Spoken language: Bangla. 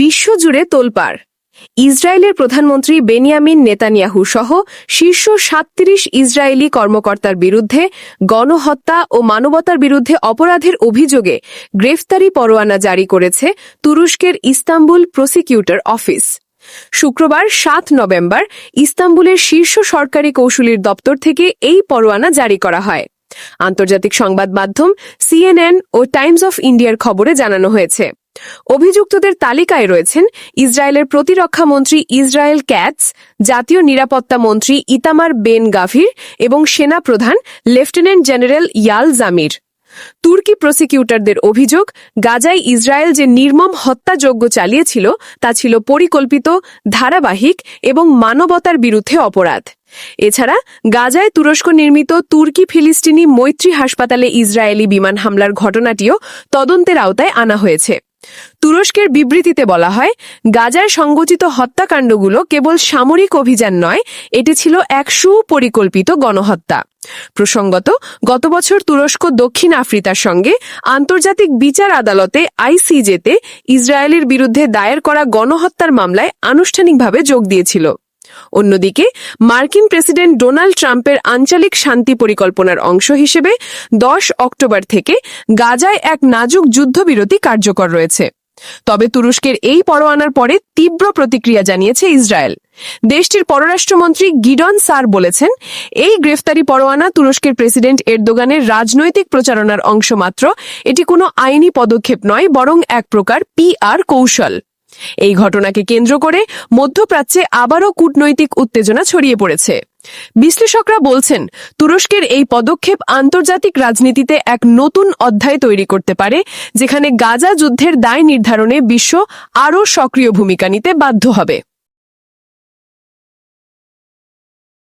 বিশ্বজুড়ে তোলপাড়। ইসরায়েলের প্রধানমন্ত্রী বেনিয়ামিন নেতানিয়াহু সহ শীর্ষ সাতত্রিশ ইসরায়েলি কর্মকর্তার বিরুদ্ধে গণহত্যা ও মানবতার বিরুদ্ধে অপরাধের অভিযোগে গ্রেফতারি পরোয়ানা জারি করেছে তুরস্কের ইস্তাম্বুল প্রসিকিউটর অফিস। শুক্রবার সাত নভেম্বর ইস্তাম্বুলের শীর্ষ সরকারি কৌশলীর দপ্তর থেকে এই পরোয়ানা জারি করা হয়। আন্তর্জাতিক সংবাদ মাধ্যম সিএনএন ও টাইমস অফ ইন্ডিয়ার খবরে জানানো হয়েছে। অভিযুক্তদের তালিকায় রয়েছেন ইসরায়েলের প্রতিরক্ষা মন্ত্রী ইসরায়েল ক্যাটস, জাতীয় নিরাপত্তা মন্ত্রী ইতামার বেন গাভির এবং সেনা প্রধান লেফটেন্যান্ট জেনারেল ইয়াল জামির। তুর্কি প্রসিকিউটরদের অভিযোগ, গাজায় ইসরায়েল যে নির্মম হত্যাযজ্ঞ চালিয়েছিল, তা ছিল পরিকল্পিত, ধারাবাহিক এবং মানবতার বিরুদ্ধে অপরাধ। এছাড়া, গাজায় তুরস্ক নির্মিত তুর্কি ফিলিস্তিনি মৈত্রী হাসপাতালে ইসরায়েলি বিমান হামলার ঘটনাটিও তদন্তের আওতায় আনা হয়েছে। তুরস্কের বিবৃতিতে বলা হয় গাজায় সংগঠিত হত্যাকাণ্ডগুলো কেবল সামরিক অভিযান নয়, এটি ছিল এক সুপরিকল্পিত গণহত্যা। প্রসঙ্গত, গত বছর তুরস্ক দক্ষিণ আফ্রিকার সঙ্গে আন্তর্জাতিক বিচার আদালতে আইসিজেতে ইসরায়েলের বিরুদ্ধে দায়ের করা গণহত্যার মামলায় আনুষ্ঠানিকভাবে যোগ দিয়েছিল। অন্যদিকে, মার্কিন প্রেসিডেন্ট ডোনাল্ড ট্রাম্পের আঞ্চলিক শান্তি পরিকল্পনার অংশ হিসেবে দশ অক্টোবর থেকে গাজায় এক নাজুক যুদ্ধবিরতি কার্যকর রয়েছে। তবে তুরস্কের এই পরোয়ানার পরে তীব্র প্রতিক্রিয়া জানিয়েছে ইসরায়েল। দেশটির পররাষ্ট্রমন্ত্রী গিডন সার বলেছেন, এই গ্রেফতারি পরোয়ানা তুরস্কের প্রেসিডেন্ট এরদোগানের রাজনৈতিক প্রচারণার অংশ মাত্র। এটি কোনো আইনি পদক্ষেপ নয়, বরং এক প্রকার পিআর কৌশল। এই ঘটনাকে কেন্দ্র করে মধ্যপ্রাচ্যে আবারও কূটনৈতিক উত্তেজনা ছড়িয়ে পড়েছে। বিশ্লেষকরা বলছেন, তুরস্কের এই পদক্ষেপ আন্তর্জাতিক রাজনীতিতে এক নতুন অধ্যায় তৈরি করতে পারে, যেখানে গাজা যুদ্ধের দায় নির্ধারণে বিশ্ব আরও সক্রিয় ভূমিকা নিতে বাধ্য হবে।